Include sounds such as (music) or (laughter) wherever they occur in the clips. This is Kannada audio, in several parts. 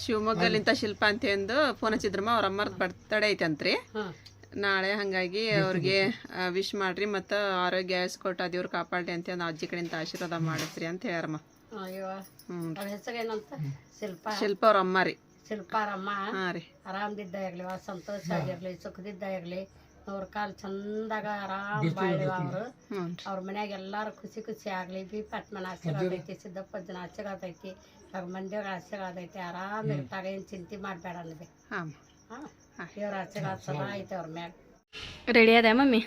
ಶಿವಮೊಗ್ಗಲಿಂದ ಶಿಲ್ಪ ಅಂತ ಎಂದು ಫೋನ್ ಹಚ್ಚಿದ್ರಮ್ಮ ಅವ್ರ ಅಮ್ಮರ್ದು ಬರ್ತಡೇ ಐತೆ ಅಂತ್ರಿ. ನಾಳೆ ಹಾಗಾಗಿ ಅವ್ರಿಗೆ ವಿಶ್ ಮಾಡ್ರಿ ಮತ್ತು ಆರೋಗ್ಯ ಆಯಸ್ಕೊಟ್ಟು ಅದೇವ್ರ ಕಾಪಾಡ್ರಿ ಅಂತ ಒಂದು ಅಜ್ಜಿ ಕಡೆಯಿಂದ ಆಶೀರ್ವಾದ ಮಾಡಿಸ್ರಿ ಅಂತ ಏನಂತ? ಶಿಲ್ಪ. ಅವ್ರ ಅಮ್ಮ ರೀ. ಶಿಲ್ಪಾರಮ್ಮ ಹಾಂ ರೀ. ಆರಾಮದಿದ್ದ ಇರ್ಲಿ ಸಂತೋಷ ಆಗಿರ್ಲಿ ಸುಖದಿದ್ದ ಇರ್ಲಿ. ಅವ್ರ ಕಾಲ್ ಚಂದಾಗ ಆರಾಮ್ ಬಾಳಿವ ಅವರು. ಅವ್ರ ಮನ್ಯಾಗ ಎಲ್ಲಾರು ಖುಷಿ ಖುಷಿ ಆಗ್ಲಿ ಬಿ ಪಟ್ಮನ ಆಶೀರ್ವಾದ ಐತಿ ಸಿದ್ದಪ್ಪಜ್ಜನ ಆಶೀರ್ವಾದ ಐತಿ ಅವ್ರ ಮಂದಿಯವ್ರ ಆಶೀರ್ವಾದ ಐತಿ ಆರಾಮ್ ಇರ್ತಾಗ ಏನ್ ಚಿಂತೆ ಮಾಡ್ಬೇಡ ಹಾ ಇವ್ರ ಆಶೀರ್ವಾದ ಚಲೋ ಐತಿ ಅವ್ರ ಮ್ಯಾಗ. ರೆಡಿ ಅದ ಮಮ್ಮಿ?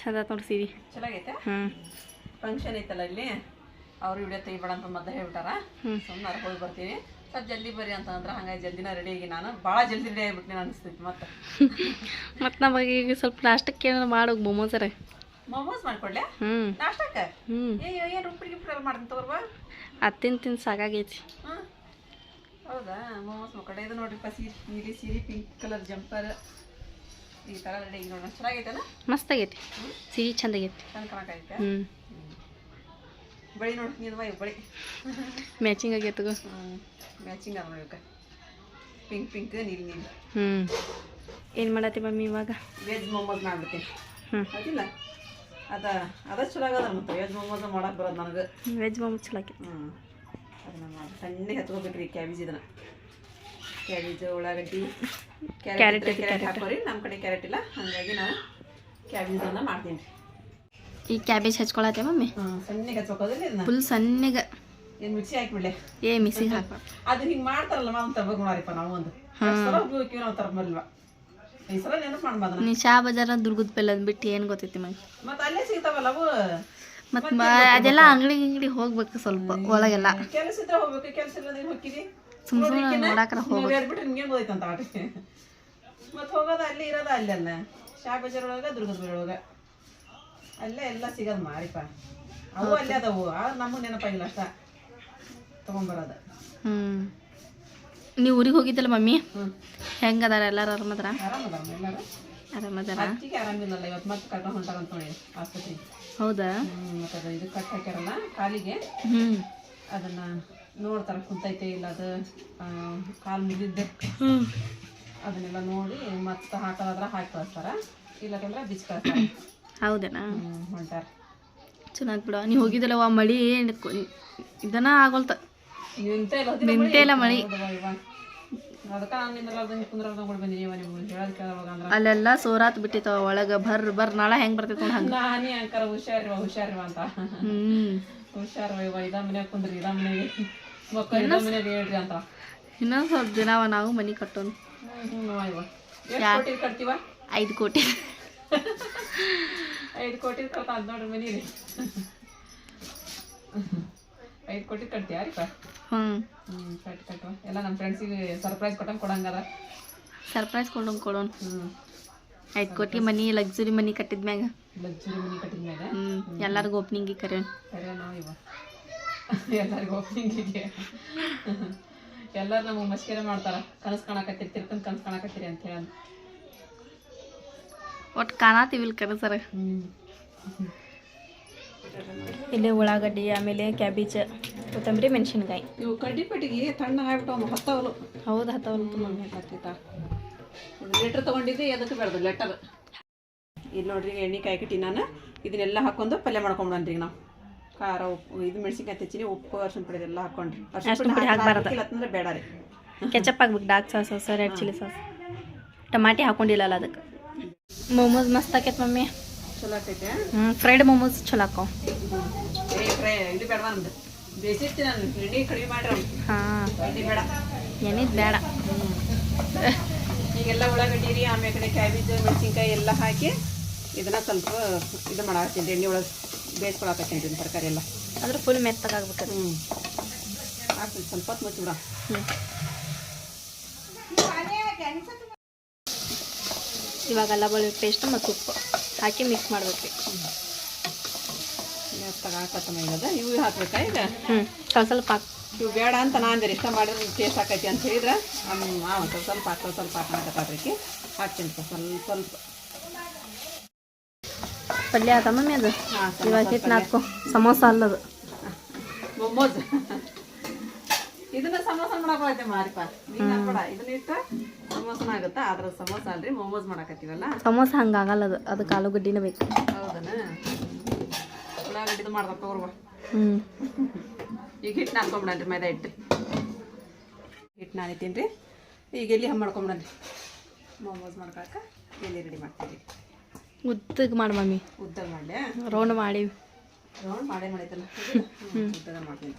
ಚಂದ ನೋಡಿ ಸೀರೆ. ಚೆನ್ನಾಗೈತೆ ಫಂಕ್ಷನ್ ಐತಲ್ಲ ಇಲ್ಲಿ? ಅವ್ರು ವಿಡಿಯೋ ತೆಗಿಬೇಡ ಅಂತ ಮದ್ದ ಹೇಳ್ಬಿಟ್ಟಾರ? ಸುಮ್ಮನೆ ಹೋಗಿ ಬರ್ತೀನಿ. ಸ್ವಲ್ಪ ಜಲ್ದಿ ಬರ್ರಿ ಅಂತ ಅಂದ್ರೆ ಹಂಗಾಗಿ ಜಲ್ದಿನ ರೆಡಿ ಆಗಿ ನಾನು ಭಾಳ ಜಲ್ದಿ ರೆಡಿ ಆಗಿಬಿಟ್ಟು ಅನಿಸ್ತೈತಿ ಮತ್ತೆ. (laughs) ಮತ್ತು ನಮಗೆ ಈಗ ಸ್ವಲ್ಪ ನಾಷ್ಟಕ್ಕೆ ಏನಾರು ಮಾಡೋಗಿ ಮೊಮೋಸರೆ ಮೊಮೋಸ್ ಮಾಡ್ಕೊಡ್ಲೆ? ಹ್ಞೂ ನಾಷ್ಟಕ್ಕೆ? ಹ್ಞೂ ಏಯ್ ಏನು ಉಪ್ಪಿಗೆ ಎಲ್ಲ ಮಾಡ್ತೀನಿ ತಗೋರ್ಬಾ ಅದು ತಿಂದು ತಿಂದು ಸಾಕಾಗೈತಿ. ಹಾಂ. ಹೌದಾ? ಮೊಮೋಸ್ ಮಾಡ್ಕೊಂಡೆ ಇದು ನೋಡ್ರಿಪ್ಪ ಸೀರೆ ನೀಲಿ ಸೀರೆ ಪಿಂಕ್ ಕಲರ್ ಜಂಪರ್ ಈ ಥರ ರೆಡಿ ಆಗಿ ನೋಡೋಣ. ಚೆನ್ನಾಗೈತಲ್ಲ? ಮಸ್ತ್ ಆಗೈತಿ. ಸಿಹಿ ಚಂದ ಆಗೈತಿ. ಚಂದ ಕಾಣಕೈತೆ? ಹ್ಞೂ ಬಳಿ ನೋಡಿ ನೀನು ಬೈ ಬಳಿ. ಮ್ಯಾಚಿಂಗ್ ಆಗೈತೆ ಮ್ಯಾಚಿಂಗ್ ಆಗ ನೋಡಿ ಪಿಂಕ್ ಪಿಂಕ್ ನೀಲಿ ನೀಲಿ. ಹ್ಞೂ ಏನು ಮಾಡತ್ತಿ ಮಮ್ಮಿ ಇವಾಗ? ವೆಜ್ ಮೊಮೋಸ್ ಮಾಡ್ಬಿಡ್ತೀನಿ ಹ್ಞೂ ಅದಿಲ್ಲ ಅದ ಅದ ಚಲೋ ಆಗದ ಮತ್ತೆ ವೆಜ್ ಮೊಮೋಸ್ ಮಾಡಕ್ಕೆ ಬರೋದು ನನಗೆ. ವೆಜ್ ಮೊಮೋಸ್ ಚಲೋ ಆಗೈತಿ ಹ್ಞೂ ಅದನ್ನ ಮಾಡಿ ಸಣ್ಣಗೆ ಹತ್ಕೋಬೇಕ್ರಿ ಕ್ಯಾಬೇಜ್ ಇದನ್ನ. ಕ್ಯಾಬೇಜ್ ಉಳ್ಳಾಗಡ್ಡಿ ಕ್ಯಾರೆಟ್ ಕ್ಯಾರೆಟ್. ಹಾಕೋರಿ ನಮ್ಮ ಕಡೆ ಕ್ಯಾರೆಟ್ ಇಲ್ಲ. ಹಾಗಾಗಿ ನಾನು ಕ್ಯಾಬೇಜನ್ನ ಮಾಡ್ತೀನಿ ಈ ಕ್ಯಾಬೇಜ್ ಹಚ್ಕೊಳತ್ತೆ ಮಮ್ಮಿ? ಸಣ್ಣಗೆ ಇದನ್ನ? ಫುಲ್ ಸಣ್ಣಗೆ. ಏನು ಮಿಕ್ಸಿ ಹಾಕಿಬಿಡ್ಲೆ ಏ ಮಿಸಿ ಹಾಕ. ಅದು ಹಿಂಗೆ ಮಾಡ್ತಾರಲ್ಲ ಮಾವು ತರ್ಬೇಕು ನೋಡಿಪ್ಪ ನಾವು ಒಂದು. ನಾವು ತರ್ಬಲ್ವ ಈ ಸಲ ನೆನಪು ಮಾಡ್ಬಾರ್ದು ನೀ. ಶಾ ಬಜಾರ ದುರ್ಗದ ಬೆಲ್ಲ ಅಂದ್ಬಿಟ್ಟು ಏನು ಗೊತ್ತೈತಿ ಮಮ್ಮಿ? ಮತ್ತೆ ಅಲ್ಲೇ ಸಿಗ್ತಾವಲ್ಲ ಅವು? ಮತ್ತು ಅದೆಲ್ಲ ಅಂಗಡಿ ಅಂಗಡಿ ಹೋಗ್ಬೇಕು ಸ್ವಲ್ಪ ಒಳಗೆಲ್ಲ. ಕೆಲಸ ಇದ್ರೆ ಹೋಗ್ಬೇಕು ಕೆಲಸ ಇಲ್ಲದೆ ಹೋಗಿದಿ ಸುಮ್ ಸುಮ್ಮನೆ ನೋಡಾಕರ ಹೋಗ್ಬೇಕು. ಬಿಟ್ರೆ ನಿಮ್ಗೆ ಗೊತ್ತೈತಂತ ಆಟ. ಮತ್ತೆ ಹೋಗೋದ ಅಲ್ಲಿ ಇರೋದ ಅಲ್ಲೆಲ್ಲ. ಅಲ್ಲ ಶಾ ಬಜಾರ್ ಒಳಗ ದುರ್ಗದ ಬೀಳ್ ಒಳಗ. ಅಲ್ಲೇ ಎಲ್ಲ ಸಿಗೋದು ಮಾರಿಪ್ಪ ಅವು ಅಲ್ಲೇ ಅದಾವು. ಆದ್ರೆ ನಮಗೆ ನೆನಪಾಗಿಲ್ಲ ಅಷ್ಟ. ತಗೊಂಬರೋದ. ಹ್ಞೂ ನೀವು ಊರಿಗೆ ಹೋಗಿದ್ದಲ್ಲ ಮಮ್ಮಿ? ಹ್ಞೂ ಹೆಂಗೆ ಅದಾರ ಎಲ್ಲರೂ ಆರಾಮದಾರ ಆರಾಮದಾರ ಎಲ್ಲರೂ? ಆರಾಮದಾರ ಆರಾಮಿಲ್ಲಲ್ಲ ಇವತ್ತು ಮತ್ತೆ ಕರ್ಕೊಂಡು ಹೊಂಟಾರಂತ ನೋಡಿ ಆಸ್ಪತ್ರೆ ಹೌದಾ? ಮತ್ತೆ ಅದು ಇದು ಕಟ್ ಹಾಕ್ಯಾರಲ್ಲ ಕಾಲಿಗೆ. ಹ್ಞೂ ಅದನ್ನ ನೋಡ್ತಾರ ಕುಂತೈತೆ ಇಲ್ಲ ಅದು ಕಾಲು ಮುಗಿದ್ದೆ. ಅದನ್ನೆಲ್ಲ ನೋಡಿ ಮತ್ತೆ ಹಾಕೋದಾದ್ರೆ ಹಾಕಿ ಕಳಿಸ್ತಾರ. ಇಲ್ಲಕಂದ್ರೆ ಬಿಚ್ಚಿ ಕಳಿಸ್ತಾರ. ಹೌದೇನಾ? ಹೊಂಟಾರ. ಚೆನ್ನಾಗಿ ಬಿಡ. ನೀವು ಹೋಗಿದ್ದಲ್ಲವ ಮಳಿ ಇದನ್ನ ಆಗೋಲ್ತ. ನಿಂತ ಇಲ್ಲ ಮಳಿ. ಅಲ್ಲೆಲ್ಲ ಸೋರಾತ್ ಬಿಟ್ಟಿತ್ತವ ಒಳಗೆ ಬರ್ ಬರ್ ನಾಳೆ ಹೆಂಗ್ ಬರ್ತೈತೆ ಹಂಗ. ಹುಷಾರ್ ಅಂಕರ ಹುಷಾರಿವ ಹುಷಾರಿವ ಅಂತ. ಹ್ಞೂ ಹುಷಾರಿವ ಇವ ಇದ ಮನ್ಯಾಗ ಕುಂದ್ರಿ ಇದ ಮನೆಗೆ ಮಕ್ಕಳು ಇದ ಮನೆಯಾಗ ಹೇಳ್ರಿ ಅಂತ. ಇನ್ನೊಂದು ಸ್ವಲ್ಪ ದಿನ ನಾವು ಮನಿ ಕಟ್ಟೋನು. ಐದು ಕೋಟಿ. ಐದು ಕೋಟಿ ಕಟ್ತಾ ಹದಿನೋಡ್ರ ನೋಡ್ರಿ ರೀ ಐದು ಕೋಟಿ ಕಟ್ತೀಯಾರಿಪ್ಪ ಹ್ಞೂ ಹ್ಞೂ ಕಟ್ ಕಟ್ಟು ಎಲ್ಲ ನಮ್ಮ ಫ್ರೆಂಡ್ಸಿಗೆ ಸರ್ಪ್ರೈಸ್ ಕೊಟ್ಟಂಗೆ ಕೊಡಂಗಾರ ಸರ್ಪ್ರೈಸ್ ಕೊಡೋಣ ಕೊಡೋಣ ಹ್ಞೂ ಐದು ಕೋಟಿ ಮನಿ ಲಕ್ಸುರಿ ಮನಿ ಕಟ್ಟಿದ ಮ್ಯಾಗ. ಲಕ್ಸುರಿ ಮನಿ ಕಟ್ಟಿದ ಮೇಲೆ ಹ್ಞೂ ಎಲ್ಲರಿಗೂ ಓಪನಿಂಗಿಗೆ ಕರೆಯೋಣ ಕರೆಯೋಣ ಇವ. ಎಲ್ಲರಿಗೂ ಓಪನಿಂಗಿಗೆ ಎಲ್ಲರೂ ನಮಗೆ ಮಸ್ಕೇರೆ ಮಾಡ್ತಾರೆ. ಕನಸು ಕಾಣಕತ್ತೀರಿ ತಿರ್ಕೊಂಡು ಕನಸು ಕಾಣಕತ್ತೀರಿ ಅಂತ ಹೇಳಿ ಒಟ್ಟು ಕಾಣತೀವಿಲ್ ಕರೆ ಸರ್. ಇಲ್ಲಿ ಉಳ್ಳಾಗಡ್ಡಿ ಆಮೇಲೆ ಕ್ಯಾಬೇಜ್ ಕೊತ್ತಂಬರಿ ಮೆಣಸಿನ್ಕಾಯಿ. ಇವು ಕಡ್ಡಿ ಪಟ್ಟಿಗೆ ತಣ್ಣಗಾಗ್ಬಿಟ್ಟು ಒಂದು ಹತ್ತವಲು. ಹೌದು ಹತ್ತವಲ್ಲ ಲೆಟರ್ ತೊಗೊಂಡಿದ್ದೆ ಅದಕ್ಕೆ ಬೆಳೆದು ಲೆಟರ್ ಇಲ್ಲಿ ನೋಡ್ರಿ ಎಣ್ಣೆ ಕಾಯ್ಕಿಟ್ಟಿ ನಾನು. ಇದನ್ನೆಲ್ಲ ಹಾಕೊಂಡು ಪಲ್ಯ ಮಾಡ್ಕೊಂಡ್ಬಂದ್ರಿ ನಾವು. ಖಾರ ಉಪ್ಪು ಇದು ಮೆಣಸಿನ್ಕಾಯಿ ತೆಚ್ಚಿನಿ ಉಪ್ಪು ಅರ್ಶಿನ ಪುಡಿ ಎಲ್ಲ ಹಾಕೊಂಡ್ರಿ. ಅರ್ಶಿನ ಪುಡಿ ಹಾಕ್ಬಾರ್ದು. ಅಂತಂದ್ರೆ ಬೇಡ ರೀ. ಕೆಚಪ್ ಆಗ್ಬೇಕು ಡಾರ್ಕ್ ಸಾಸ್ ಹೊಸ ರೆಡ್ ಚಿಲ್ಲಿ ಸಾಸ್ ಟಮಾಟಿ ಹಾಕೊಂಡಿಲ್ಲಲ್ಲ ಅದಕ್ಕೆ. ಮೋಮೋಸ್ ಮಸ್ತ್ ಆಕೈತೆ ಮಮ್ಮಿ. ಚಲೋ ಆಗ್ತೈತೆ ಹ್ಞೂ ಫ್ರೈಡ್ ಮೋಮೋಸ್ ಚಲೋ ಹಾಕೋ ಏ ಫ್ರೈ ಇದು ಬೇಡ ನಮ್ದು ಬೇಸಿರ್ತೀನಿ ನಾನು ಎಣ್ಣೆ ಕಡಿಮೆ ಮಾಡ್ರಿ ಹಾಂ. ಎಣ್ಣೆ ಬೇಡ. ಏನಿದ್ ಬೇಡ. ಈಗೆಲ್ಲ ಉಳ್ಳಾಗಡ್ಡಿ ರೀ ಆಮೇಲೆ ಕಡೆ ಕ್ಯಾಬೇಜ್ ಮೆಣಸಿನ್ಕಾಯಿ ಎಲ್ಲ ಹಾಕಿ ಇದನ್ನ ಸ್ವಲ್ಪ ಇದು ಮಾಡಾಕತ್ತೀನಿ ಎಣ್ಣೆ ಒಳಗೆ ಬೇಯಿಸ್ಕೊಳಕತ್ತೀನಿ ರೀ ತರಕಾರಿ ಎಲ್ಲ. ಅಂದ್ರೆ ಫುಲ್ ಮೆತ್ತಗಾಗ್ಬೇಕು ಹ್ಞೂ ಆಗ್ತದೆ ಸ್ವಲ್ಪ ಹೊತ್ತು ಮುಚ್ಚಿಬಿಡ ಹ್ಞೂ ಇವಾಗ ಅಲ್ಲ ಬೆಳ್ಳುಳ್ಳಿ ಪೇಸ್ಟ್ ಮತ್ತು ಉಪ್ಪು ಹಾಕಿ ಮಿಕ್ಸ್ ಮಾಡ್ಬೇಕು. ರೀ ಇವು ಹಾಕ್ಬೇಕಾ ಈಗ? ಹ್ಞೂ ಸ್ವಲ್ಪ ಸ್ವಲ್ಪ ಹಾಕಿ. ಇವು ಬೇಡ ಅಂತ ನಾನು ಅಂದಿರಿ ಇಷ್ಟ ಮಾಡಿದ್ರೆ ಟೇಸ್ಟ್ ಆಕೈತಿ ಅಂತ ಹೇಳಿದ್ರೆ ಹಾಂ ಸ್ವಲ್ಪ ಸ್ವಲ್ಪ ಹಾಕೋ ಸ್ವಲ್ಪ ಹಾಕಿ ಹಾಕ್ತೀನಿ ಸ್ವಲ್ಪ ಸ್ವಲ್ಪ ಪಲ್ಯ ಆತ ಮಮ್ಮಿ ಅದು? ಇವಾಗ ಹಿಟ್ಟು ನಾದ್ಕೊ. ಸಮೋಸ ಅಲ್ಲದು. ಮೊಮ್ಮೋಸ್. ಇದನ್ನ ಸಮೋಸ ಮಾಡಕ್ ಮಾರಿಪ ನೀನ್ ಇದನ್ನ ಇಟ್ಟ ಸಮೋಸನ ಆಗುತ್ತಾ? ಅದ್ರ ಸಮೋಸ ಅಲ್ರಿ ಮೋಮೋಸ್ ಮಾಡಾಕತ್ತೀವಲ್ಲ? ಸಮೋಸ ಹಂಗಾಗಲ್ಲ ಅದು ಅದಕ್ಕೆ ಆಲೂಗಡ್ಡಿನೇ ಬೇಕು. ಹೌದನ? ಉಳ್ಳಾಗಡ್ಡಿದು ಮಾಡ್ದಪ್ಪ ಅವ್ರವ ಹ್ಞೂ ಈಗ ಹಿಟ್ಟು ನಾದ್ಕೊಂಬಿಡನ್ರಿ ಮೈದಾ ಹಿಟ್ಟು. ಹಿಟ್ಟು ನಾದಿತೀನಿ ರೀ. ಈಗ ಎಲ್ಲಿ ಹಮ್ಮ ಮಾಡ್ಕೊಂಬಿಡನ್ರಿ ಮೋಮೋಸ್ ಮಾಡ್ಕೊಳಕ ಎಲ್ಲಿ ರೆಡಿ ಮಾಡ್ತೀವಿ ಉದ್ದಕ್ಕೆ ಮಾಡಿ ಮಮ್ಮಿ. ಉದ್ದ ಮಾಡಲೆ ರೌಂಡ್ ಮಾಡಿ. ರೌಂಡ್ ಮಾಡೇ ಮಾಡೈತಲ್ಲ ಉದ್ದ ಮಾಡ್ತೀನಿ.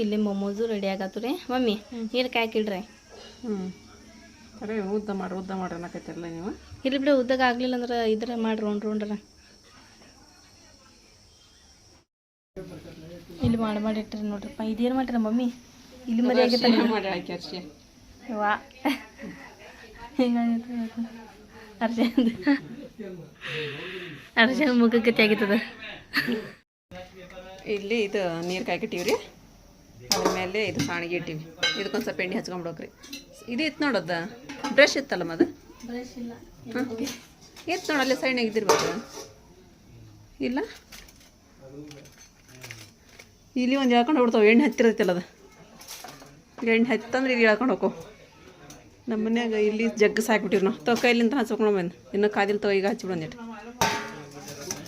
ಇಲ್ಲಿ ಮೊಮೋಸು ರೆಡಿ ಆಗತ್ತು ರೀ ಮಮ್ಮಿ ನೀರು ಕಾಯ್ಕಿಡ್ರಿ ಹ್ಞೂ ಉದ್ದ ಮಾಡಿ ಉದ್ದ ಮಾಡ್ರಿ ಅನ್ನಕತ್ತಿರಲ್ಲ ನೀವು. ಇಲ್ಲಿ ಬಿಡಿ ಉದ್ದಗೆ ಆಗಲಿಲ್ಲ ಅಂದ್ರೆ ಇದ್ರ ಮಾಡಿ ರೌಂಡ್ ರೌಂಡ್ರ ಇಲ್ಲಿ ಮಾಡಿ ಮಾಡಿಟ್ರಿ ನೋಡ್ರಿಪ್ಪ. ಇದೇನು ಮಾಡ್ರಿ ಮಮ್ಮಿ? ಇಲ್ಲಿ ಮರಿ ಮಾಡಿ ಹಾಕಿ ಅರ್ಶಿ ವಾ. ಹಿಂಗಾಗೈತೆ ಅರ್ಜೆಂಟ್ ಅರ್ಜೆಂಟ್ ಮುಖಕ್ಕೆ ತೆಗಿತದ. ಇಲ್ಲಿ ಇದು ನೀರು ಕಾಯ್ಕಿಟ್ಟಿವ್ರಿ ರೀ ಅದ್ರ ಮೇಲೆ ಇದು ಸಾಣಿಗೆ ಇಟ್ಟಿವಿ. ಇದಕ್ಕೊಂದು ಸ್ವಲ್ಪ ಎಣ್ಣೆ ಹಚ್ಕೊಂಡ್ಬಿಡೋಕ್ರಿ ಇದು ಇತ್ತು ನೋಡೋದ ಬ್ರಷ್ ಇತ್ತಲ್ಲ ಮದ? ಹಾಂ? ಇತ್ತು ನೋಡಲ್ಲಿ ಸೈಣಾಗ ಇದ್ದಿರ್ಬೇಕು. ಇಲ್ಲ? ಇಲ್ಲಿ ಒಂದು ಹೇಳ್ಕೊಂಡು ಹೋಗ್ಬಿಡ್ತಾವೆ. ಎಣ್ಣೆ ಹತ್ತಿರತ್ತಲ್ಲ ಅದು. ಎಣ್ಣೆ ಹತ್ತಂದ್ರೆ ಇಲ್ಲಿ ಹೇಳ್ಕೊಂಡು ಹೋಗೋ ನಮ್ಮ ಮನ್ಯಾಗ ಇಲ್ಲಿ ಜಗ್ಗ ಸಾಕ್ಬಿಟ್ಟಿವಿ ನಾವು. ತೊ ಕೈಲಿಂದ ಹಚ್ಕೊಂಡು ಬಂದು. ಇನ್ನೂ ಕಾದಿಲ್ ತೊಗೊ ಈಗ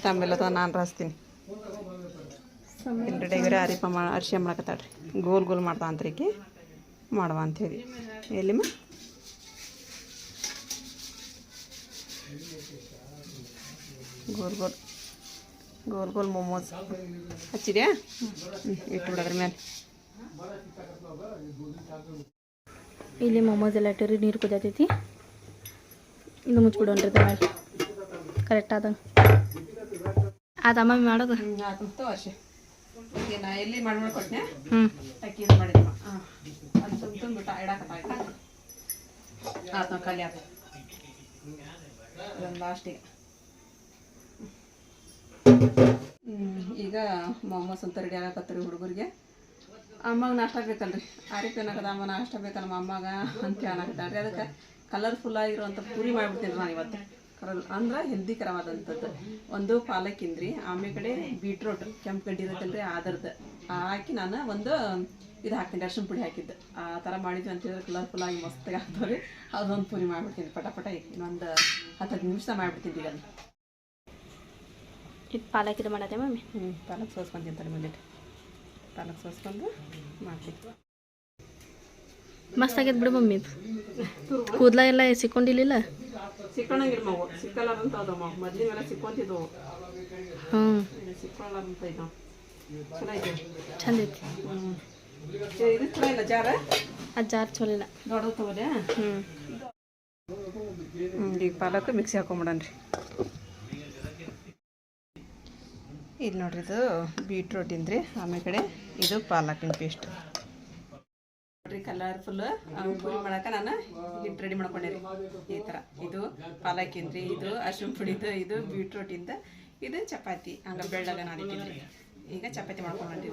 ತಮ್ಮೆಲ್ಲ ತೊಗೊಂಡು ನಾನು ರಾಸ್ತೀನಿ. ಎಲ್ಲರೂ ಡೈವರಿ ಅರಿಪ ಮಾ ಅರಿಶಿ ಮಾಡಕತ್ತಾಳ್ರಿ. ಗೋಲ್ ಗೋಲ್ ಮಾಡ್ತಾ ಅಂತ್ರಿಕಿ ಮಾಡುವ ಅಂಥೇಳಿ. ಎಲ್ಲಿಮ್ಮ ಗೋಲ್ ಗೋಲ್. ಗೋಲ್ ಗೋಲ್ ಮೊಮೋಸ್. ಹಚ್ಚಿದ್ಯಾ? ಹ್ಞೂ ಇಟ್ಟು ಬಿಡೋದ್ರ ಮೇಲೆ. ಇಲ್ಲಿ ಮೊಮೋಸ್ ಎಲ್ಲ ಇಟ್ಟಿರಿ ನೀರು ಕುದತೈತಿ ಇನ್ನು ಮುಚ್ಚಿಬಿಡೋಣ್ರಿ ಕರೆಕ್ಟ್ ಆದಂಗೆ. ಆದಮ್ಮ ಮಾಡೋದು? ಹ್ಞೂ ನಾ ಎಲ್ಲಿ ಮಾಡಿ ಮಾಡ್ಕೊಟ್ನೆ ಅಕ್ಕಿ ಇದು ಮಾಡಿದ್ವ ಅದು ತುಂಬ ತುಂಬಿಟ್ಟು ಇಡಾಕತ್ತ ಆಯ್ತಾ? ಆತು ಖಾಲಿ ಆತು ಇದೊಂದು ಲಾಸ್ಟಿಗೆ ಈಗ ಮೊಮ್ಮಸ್ ಅಂತ ರೆಡಿ ಆಗಕತ್ತಾರೆ ಹುಡುಗರಿಗೆ. ಅಮ್ಮಗೆ ನಾಷ್ಟ ಬೇಕಲ್ರಿ. ಆರಿಫ್ ಏನಾಗದ ಅಮ್ಮ ನಾಷ್ಟ ಬೇಕಲ್ಲ ಅಮ್ಮಗೆ ಅಂತ ಅನ್ನಕತ್ತಾಳ್ರಿ ಅದಕ್ಕೆ ಕಲರ್ಫುಲ್ ಆಗಿರುವಂಥ ಪೂರಿ ಮಾಡಿಬಿಡ್ತೀನಿ ನಾನು ಇವತ್ತು. ಅಂದ್ರೆ ಹೆಲ್ದಿಕರವಾದಂಥದ್ದು ಒಂದು ಪಾಲಕ್ಕಿಂದ್ರಿ ಆಮೇಲೆ ಕಡೆ ಬೀಟ್ರೋಟ್ ಕೆಂಪು ಗಡ್ಡಿ ಇರುತ್ತಲ್ರಿ ಅದರದ್ದು ಹಾಕಿ ನಾನು ಒಂದು ಇದು ಹಾಕ್ತೀನಿ ಅರ್ಶಿನ ಪುಡಿ ಹಾಕಿದ್ದು. ಆ ಥರ ಮಾಡಿದ್ವಿ ಅಂತ ಹೇಳಿದ್ರೆ ಕಲರ್ಫುಲ್ ಆಗಿ ಮಸ್ತಾಗಿ ಆಗ್ತಾವ್ರಿ. ಅದೊಂದು ಪೂರಿ ಮಾಡಿಬಿಡ್ತೀನಿ ಪಟಾಪಟ ಪಟ ಇನ್ನೊಂದು ಹತ್ತು ಹತ್ತು ನಿಮಿಷ ಮಾಡಿಬಿಡ್ತೀನಿ ಈಗ ಇದು ಪಾಲಕ್ ಇದು ಮಾಡತ್ತೆ ಮಮ್ಮಿ? ಹ್ಞೂ ಪಾಲಕ್ ಸೋಸ್ಕೊಂಡು ತಿಂತಾರೆ ಮುಂದಿಟ್ಟು ಪಾಲಕ್ ಸೋಸ್ಕೊಂಡು ಮಾಡ್ತೀವಿ ಮಸ್ತ್ ಬಿಡು ಮಮ್ಮಿ. ಕೂದಲ ಎಲ್ಲ ಸಿಕ್ಕೊಂಡಿಲ್ಲ ಸಿಕ್ಕೊಂಡಂಗಿಲ್ಲ ಮಗು ಸಿಕ್ಕಲ್ಲ ಅಂತ ಅದಮ್ಮ ಮೊದ್ಲಿಗೆಲ್ಲ ಸಿಕ್ಕೊಂತಿದ್ವು. ಹ್ಞೂ ಸಿಕ್ಕೊಳ್ಳಲ್ಲ ಅಂತ ಇದ್ದಾವೆ ಚಲೋ ಐತೆ ಚಂದ ಐತಿ ಹ್ಞೂ ಇದು ಚಲೋ ಇಲ್ಲ ಜಾರ? ಆ ಜಾರ್ ಚಲೋ ಇಲ್ಲ. ತಗೋದೆ ಹ್ಞೂ ಹ್ಞೂ ಈಗ ಪಾಲಕ್ ಮಿಕ್ಸಿ ಹಾಕೊಂಬಿಡನ್ರಿ. ಇದು ನೋಡ್ರಿ ಇದು ಬೀಟ್ರೋಟಿಂದ ರೀ ಆಮೇಲೆ ಕಡೆ ಇದು ಪಾಲಕಿನ ಪೇಸ್ಟ್. ನೋಡ್ರಿ ಕಲರ್ಫುಲ್ ಪುಡಿ ಮಾಡಕ್ಕೆ ನಾನು ಹಿಟ್ಟು ರೆಡಿ ಮಾಡ್ಕೊಂಡೇರಿ ಈ ಥರ ಇದು ಪಾಲಕಿಂದ್ರಿ ಇದು ಅರ್ಶಿನ ಪುಡಿದು ಇದು ಬೀಟ್ರೋಟಿಂದ ಇದು ಚಪಾತಿ. ಹಂಗೆ ಬೆಳ್ಳಗ ಇಟ್ಟಿದ್ರಿ ಈಗ ಚಪಾತಿ ಮಾಡ್ಕೊಂಡ್ರಿ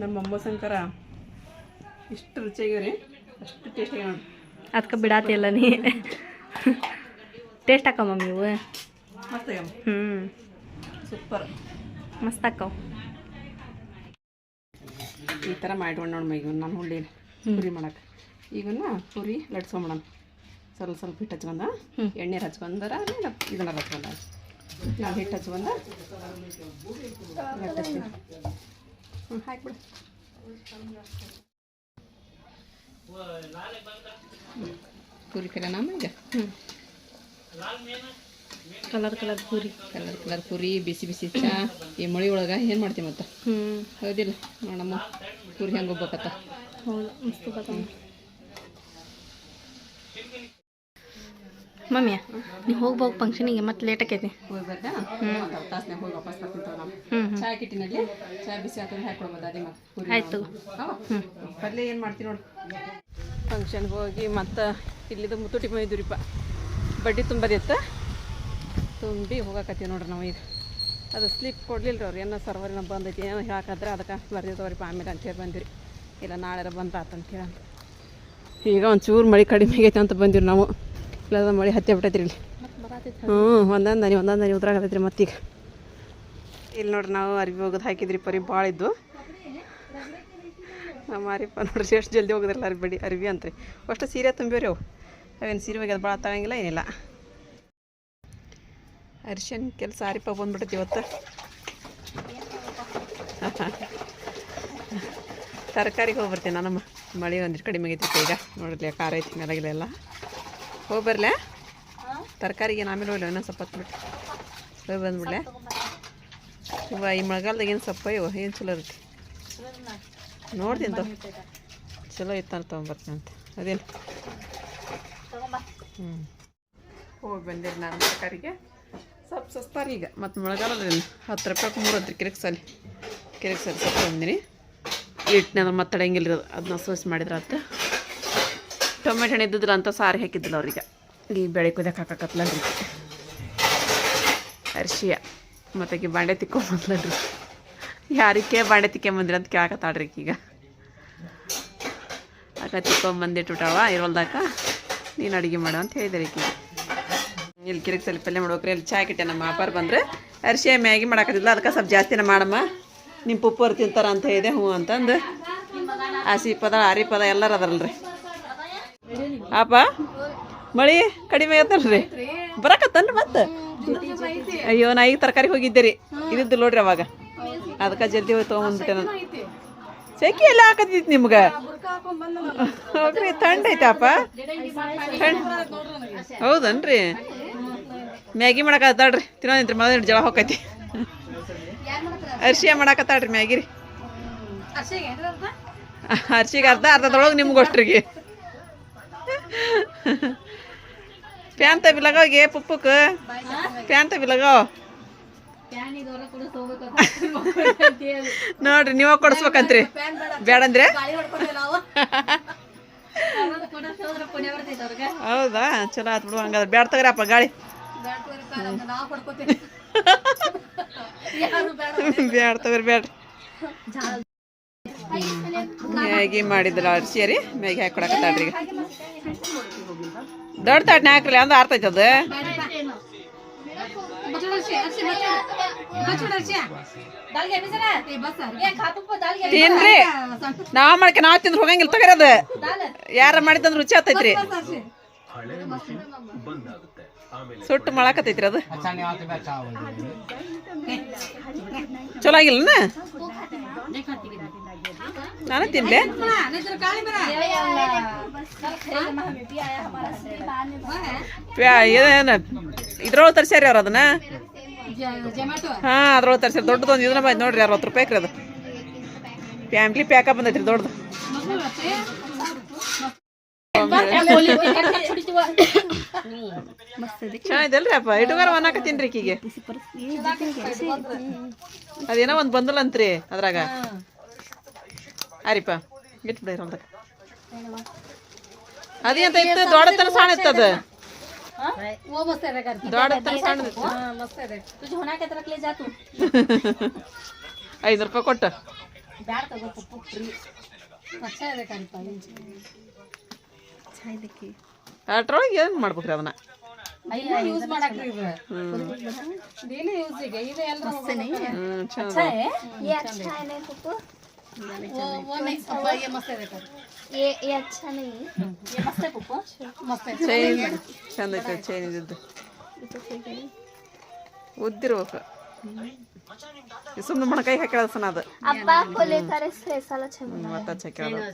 ನಮ್ಮ ಮೊಮ್ಮ ಸಂಕರ ಇಷ್ಟು ರುಚಿಯಾಗ್ಯಾವ ಅಷ್ಟು ಟೇಸ್ಟ್ ನೋಡಿ ಅದಕ್ಕೆ ಬಿಡಾತಿಲ್ಲ ನೀ. ಟೇಸ್ಟ್ ಹಾಕೋ ಮಮ್ಮಿ ಇವು ಮಸ್ತ್ ಆಗ್ಯಾವ. ಹ್ಞೂ ಸೂಪರ್ ಮಸ್ತ್ ಹಾಕವು. ಈ ಥರ ಮಾಡೋಣ ನೋಡಮ್ಮ ಈಗ ನಾನು ಹುಳ್ಳಿ ಪುರಿ ಮಾಡಕ್ಕೆ ಈಗನ್ನ ಪುರಿ ಲಟ್ಸ್ಕೊಂಬಿಡೋಣ ಸ್ವಲ್ಪ ಸ್ವಲ್ಪ ಹಿಟ್ಟು ಹಚ್ಕೊಂಡ ಎಣ್ಣೆ ಹಚ್ಕೊಂಡಾರ ಆಮೇಲೆ ಇದನ್ನ ಹಚ್ಕೊಂಡ ನಾವು ಹಿಟ್ಟು ಹಚ್ಕೊಂಡ ಲಟ್ಟಿಸ್ತೀವಿ ಹ್ಞೂ ಹಾಕ್ಬಿಡು. ಪೂರಿ ಕಲೆ ನಮ್ಮ ಈಗ ಹ್ಞೂ colour colour puri. Colour colour puri ಬಿಸಿ ಬಿಸಿ ಚಾ. ಈ ಮಳಿ ಒಳಗೆ ಏನು ಮಾಡ್ತೀವಿ ಮತ್ತೆ? ಹ್ಞೂ ಹೌದಿಲ್ಲ ನೋಡಮ್ಮ. ಪೂರಿ ಹೆಂಗೆ ಹೋಗ್ಬೇಕತ್ತ ಹೌದು ಮಸ್ತ್ ಬರ್ತವೆ ಮಮ್ಮಿ ನೀವು ಹೋಗ್ಬೇಕು ಫಂಕ್ಷನಿಗೆ ಮತ್ತೆ ಲೇಟ್ ಆಕೈತಿ. ಹೋಗಿ ಬರ್ದಾ ಒಂದು ತಾಸನ್ಯಾಗ ಹೋಗಿ ವಾಪಸ್ ಬರ್ತೀನಿ ತಗೋ ನಾವು ಹ್ಞೂ ಹ್ಞೂ ಚಾ ಕಿಟ್ಟಿನಲ್ಲಿ ಚಾ ಬಿಸಿ ಹಾಕೊಂಡು ಹಾಕೊಡ್ಬೋದು ಅದೇ ಮತ್ತೆ ಪೂರಿ ಆಯ್ತು ಹ್ಞೂ ಪಲ್ಯ ಏನು ಮಾಡ್ತೀನಿ ನೋಡಿ. ಫಂಕ್ಷನ್ಗೆ ಹೋಗಿ ಮತ್ತೆ ಇಲ್ಲಿದು ಮುತ್ತುಟಿ ಮೈದೂರಿಪ್ಪ. ಬಡ್ಡಿ ತುಂಬದಿತ್ತ? ತುಂಬಿ ಹೋಗಕತ್ತೀವಿ ನೋಡ್ರಿ ನಾವು ಈಗ. ಅದು ಸ್ಲಿಪ್ ಕೊಡ್ಲಿಲ್ಲ ರೀ ಅವ್ರು ಏನೋ ಸರ್ವರಿನ ಬಂದೈತಿ ಏನೋ ಹೇಳಕ್ಕಾದ್ರೆ ಅದಕ್ಕೆ ಬರ್ದಿದ್ದವ್ರಿ ಆಮೇಲೆ ಅಂತೇಳಿ ಬಂದಿರಿ ಇಲ್ಲ ನಾಳೆ ಬಂದಾತ ಆತಂತ ಹೇಳಂತ ಈಗ ಒಂಚೂರು ಮಳೆ ಕಡಿಮೆ ಆಗೈತೆ ಅಂತ ಬಂದಿರಿ ನಾವು. ಇಲ್ಲ ಮಳೆ ಹತ್ತಿ ಬಿಟ್ಟೈತ್ರಿ ಇಲ್ಲಿ. ಹ್ಞೂ ಒಂದೊಂದು ಹನಿ ಒಂದೊಂದು ಹನಿ ರೀ ಮತ್ತೀಗ ಇಲ್ಲಿ ನೋಡ್ರಿ ನಾವು ಅರಿವಿ ಹೋಗೋದು ಹಾಕಿದ್ರಿ ಪರಿ ಭಾಳ ಇದ್ದು ನಮ್ಮ ಅರಿಪ ನೋಡ್ರಿ ಎಷ್ಟು ಜಲ್ದಿ ಹೋಗೋದ್ರಲ್ಲ ಅರಿಬೇಡಿ ಅರಿವಿ ಅಂತ್ರಿ. ಅಷ್ಟು ಸೀರೆ ತುಂಬಿವ್ರಿ ಅವು. ಅವೇನು ಸೀರೆ ಹೋಗ್ಯದ ಭಾಳ ತಗಂಗಿಲ್ಲ ಏನಿಲ್ಲ. ಅರಿಶಿನ ಕೆಲಸ ಆರಿಪ ಬಂದ್ಬಿಟ್ಟೈತಿ ಇವತ್ತು. ತರಕಾರಿಗೆ ಹೋಗ್ಬರ್ತೀನಿ ನಾನು. ಮಳೆ ಒಂದಿಷ್ಟು ಕಡಿಮೆ ಆಗೈತಿ ಈಗ. ನೋಡಲಿ ಖಾರ ಐತಿ ಮೆರಗಿಲೆಲ್ಲ ಎಲ್ಲ. ಹೋಗಿ ಬರಲೇ? ತರಕಾರಿಗೆ ಆಮೇಲೆ ಹೋಗ್ಲಿ ಇನ್ನೊಂದು ಸ್ವಲ್ಪ ಹತ್ಬಿಟ್ಟು ಬಿಟ್ಟು ಹೋಗಿ ಬಂದ್ಬಿಡ್ಲೆ? ಇವ ಈ ಮಳೆಗಾಲದಾಗ ಏನು ಸೊಪ್ಪ ಇವ? ಏನು ಚಲೋ ಇರುತ್ತೆ? ನೋಡ್ತೀನಿ ತಗೋ. ಚಲೋ ಇತ್ತು ತೊಗೊಂಬರ್ತೀನಿ ಅಂತ. ಅದೇನು? ಹ್ಞೂ ಹೋಗಿ ಬಂದಿರಿ ನಾನು ತರಕಾರಿಗೆ. ಸ್ವಲ್ಪ ಸಸ್ತಾರ ಈಗ ಮತ್ತು ಮೊಳಗಾಲದ್ರಿ ಹತ್ತು ರೂಪಾಯಿಗೆ ಮೂರು ಹತ್ತು ಕಿರಿಕ್ ಸಾಲಿ. ಕಿರಿಕ್ ಸಾಲಿ ಸ್ವಲ್ಪ ಬಂದಿನಿ ಹಿಟ್ಟನ ಮತ್ತೆ ತಡೆಯಂಗಿಲ್ಲ ಅದು. ಅದನ್ನ ಸೋಸಿ ಮಾಡಿದ್ರೆ ಅಂತ ಟೊಮೆಟೊ ಹಣ್ಣು ಇದ್ದಿದ್ದಿಲ್ಲ ಅಂತ ಸಾರಿ ಹಾಕಿದ್ದಿಲ್ಲ ಅವ್ರಿಗೆ. ಈ ಬೆಳೆ ಕುದಕ್ಕೆ ರೀ ಅರ್ಶಿಯ. ಮತ್ತೆ ಈ ಬಾಂಡೆ ತಿಕ್ಕೊಂಬಂದ್ಲನ್ರಿ ಯಾರಿಕೆ ಬಾಂಡೆ ತಿಕ್ಕೊಂಬಂದ್ರಿ ಅಂತ ಕೇಳಕತ್ತಾಳ್ರಿ ಈಗ ಆಕ ತಿಕ್ಕೊಂಬಂದಿಟ್ಟುಟಾವ ಇರೋಲ್ದಾಕ. ನೀನು ಅಡುಗೆ ಮಾಡು ಅಂತ ಹೇಳಿದ್ರಿ ಈಗ ಇಲ್ಲಿ ಕಿರಿಕ್ ಸ್ವಲ್ಪ ಪಲ್ಯ ಮಾಡ್ಬೇಕ್ರಿ. ಇಲ್ಲಿ ಚಾ ಕಿಟ್ಟೆ ನಮ್ಮ ಅಪ್ಪಾರ ಬಂದ್ರೆ. ಅರ್ಶಿ ಮ್ಯಾಗಿ ಮಾಡಾಕತ್ತಿಲ್ಲ ಅದಕ್ಕೆ ಸ್ವಲ್ಪ ಜಾಸ್ತಿನ ಮಾಡಮ್ಮ. ನಿಮ್ಮ ಪುಪ್ಪರು ತಿಂತಾರ ಅಂತ ಹೇಳಿದೆ ಹ್ಞೂ ಅಂತಂದು. ಹಸಿ ಪದ, ಆರಿ ಪದ ಎಲ್ಲರೂ ಅದಲ್ರಿ ಅಪ್ಪ, ಮಳಿ ಕಡಿಮೆ ಆಗತ್ತಲ್ರಿ ಬರಕತ್ತನ್ರಿ ಮತ್ತೆ? ಅಯ್ಯೋ, ನಾ ಈಗ ತರಕಾರಿ ಹೋಗಿದ್ದೆ ರೀ. ಇದ್ದು ನೋಡ್ರಿ ಅವಾಗ. ಅದಕ್ಕೆ ಜಲ್ದಿ ಹೋಗಿ ತೊಗೊಂಬಂದ್ಬಿಟ್ಟೆ ನಾನು. ಸೆಕೆ ಎಲ್ಲ ಹಾಕತ್ತಿತ್ತು ನಿಮ್ಗೆ? ಹೋಗ್ರಿ ತಂಡ ಐತಪ್ಪ. ಥಂಡ್ ಹೌದನ್ರಿ. ಮ್ಯಾಗಿ ಮಾಡಕತ್ತಾಳ್ರಿ ತಿನ್ನೋದಿಂತ್ರಿ ಮೊದಲು ಜಳ ಹೋಗೈತಿ ಅರ್ಶಿಯ ಮಾಡಕತ್ತಾಳ್ರಿ ಮ್ಯಾಗಿ ರೀ. ಅರ್ಶಿಗೆ ಅರ್ಧ ಅರ್ಧದೊಳಗೆ ನಿಮ್ಗೆ ಅಷ್ಟ್ರಿಗೆ. ಪ್ಯಾನ್ ತಬಿಲಗೋಗಿ ಪುಪ್ಪಕ್ಕೆ ಪ್ಯಾನ್ ಬಿಲಗೋ ನೋಡ್ರಿ, ನೀವ ಕೊಡಿಸ್ಬೇಕಂತ್ರಿ. ಬೇಡಂದ್ರೆ ಹೌದಾ? ಚಲೋ ಆತ್ ಬಿಡು ಹಂಗಾದ್ರೆ. ಬ್ಯಾಡ ತಗರಪ್ಪ ಗಾಳಿ. ಬ್ಯಾಡ (laughs) ತಗೋರಿ ಬೇಡ ಮ್ಯಾಗಿ ಮಾಡಿದ್ರ ಅರ್ಶಿಯರಿ ರೀ ಮ್ಯಾಗಿ ಹಾಕಿ ಕೊಡಕತ್ತಾಳ್ರಿ ಈಗ ದೊಡ್ಡ ತಾಟ್ನ ಹಾಕ್ರಿ ಅಂದ್ರೆ ಆರ್ತೈತೆ ಅದು? ತಿನ್ರಿ. ನಾವ್ ಮಾಡ್ಕೆ ನಾವ್ ತಿಂದ್ರೆ ಹೋಗಂಗಿಲ್ಲ ತಗರದ ಯಾರ ಮಾಡಿದಂದ್ರೆ ರುಚಿ ಆಗ್ತೈತ್ರಿ. ಸುಟ್ಟು ಮಾಡಾಕತ್ತೈತ್ರಿ ಅದು. ಚಲೋ ಆಗಿಲ್ಲ ನಾನು ತಿನ್ಲೆ? ಏನ ಇದ್ರೊಳಗೆ ತರ್ಸ್ಯಾರ ಅವ್ರು ಅದನ್ನ? ಹಾ ಅದ್ರೊಳಗೆ ತರ್ಸ್ಯಾರ. ದೊಡ್ಡದೊಂದು ಇದನ್ನ ಬಾಯ್ ನೋಡ್ರಿ ಅರವತ್ತು ರೂಪಾಯಿ ಅದು. ಫ್ಯಾಮ್ಲಿ ಪ್ಯಾಕ ಬಂದೈತ್ರಿ ದೊಡ್ಡದು. ಚೆನ್ನಾಗಿದಲ್ರಿ ಅಪ್ಪ ಇಟುಗಾರ ಅನ್ನಕತ್ತೀನ್ರಿ ಈಕಿಗೆ. ಅದೇನೋ ಒಂದು ಬಂದಲ್ಲ ಅಂತ್ರಿ ಅದ್ರಾಗ ಅರಿಪ ಅದೇಂತ ಇತ್ತು? ದೊಡ್ಡತನ ಸಣ್ಣ ಇತ್ತು ಅದು. ದೊಡ್ಡತನ ಸಣ್ಣ ಐದು ರೂಪಾಯಿ ಕೊಟ್ಟು. ಅಷ್ಟ್ರೊಳಗೆ ಏನು ಮಾಡ್ಬೇಕ್ರಿ ಅದನ್ನ ಯೂಸ್ ಮಾಡಕ್ರಿ ಇದು ಹ್ಮ್ ಡೈಲಿ ಯೂಸಿಗೆ ಇದು ಎಲ್ಲ ಹ್ಮ್ ಚಂದ ये अच्छा है नहीं पप्पू ಮಸ್ತ್ ಇದೆ ಕಣ್. ये ये अच्छा नहीं है ಮಸ್ತ್ ಐತೆ. ಚೈನ್ ಚಂದ ಐತೆ ಚೈನ್ ಇದ್ದು ಉದ್ದಿರ್ಬೇಕು ಸುಮ್ಮನೆ ಮೊಣಕೈ ಹಾಕಿರೋದು ಸಣ್ಣ ಅದು अब्बा को लेकर स्पेशल अच्छा बना ಮತ್ತೆ ಹಚ್ಚಾಕಿರೋದು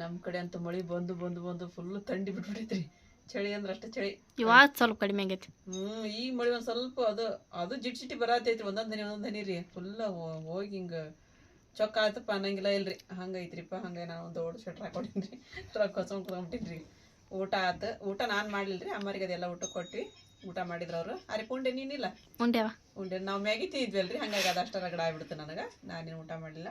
ನಮ್ಮ ಕಡೆ ಅಂತ ಮಳಿ ಬಂದು ಬಂದು ಬಂದು ಫುಲ್ ತಂಡಿ ಬಿಟ್ಬಿಟ್ಟೈತ್ರಿ. ಚಳಿ ಅಂದ್ರೆ ಅಷ್ಟೇ ಚಳಿ. ಇವಾಗ ಸ್ವಲ್ಪ ಕಡಿಮೆ ಆಗೈತಿ. ಹ್ಮ್ ಈ ಮಳಿ ಒಂದ್ ಸ್ವಲ್ಪ ಅದು ಅದು ಜಿಟ್ ಜಿಟಿ ಬರತೈತ್ರಿ ಒಂದೊಂದ್ ಹನಿ ಒಂದೊಂದ್ ಹನಿ ರೀ ಫುಲ್ ಹೋಗಿ ಹಿಂಗ ಚೊಕ್ಕ ಆಯ್ತಪ್ಪ ಅನ್ನಂಗಿಲ್ಲ ಇಲ್ರಿ. ಹಂಗೈತ್ರಿಪ್ಪ ಹಂಗ ನಾನು ಒಂದು ದೊಡ್ಡ ಸ್ವೆಟ್ರ್ ಹಾಕೊಂಡಿನ್ರಿ. ಟ್ರಕ್ ಹೊಸ್ಕೊಂಡ್ ಕುತ್ಕೊಂಡ್ಬಿಟ್ಟಿನ್ರಿ ಊಟ ಆತು ಊಟ ನಾನು ಮಾಡ್ಲಿಲ್ರಿ ಅಮ್ಮರಿಗೆ ಅದೆಲ್ಲ ಊಟ ಕೊಟ್ವಿ. ಊಟ ಮಾಡಿದ್ರು ಅವ್ರು. ಅರೆ ಪುಂಡೆ ನೀನಿಲ್ಲ ಉಂಡೆವಾ ಉಂಡೆ ನಾವು ಮ್ಯಾಗಿ ತಿಂದ್ವಲ್ರಿ ಹಂಗಾಗಿ ಅದಷ್ಟು ಅಷ್ಟ ರಗಡ ಆಗ್ಬಿಡ್ತು ನನಗೆ. ನಾನೇನು ಊಟ ಮಾಡಲಿಲ್ಲ.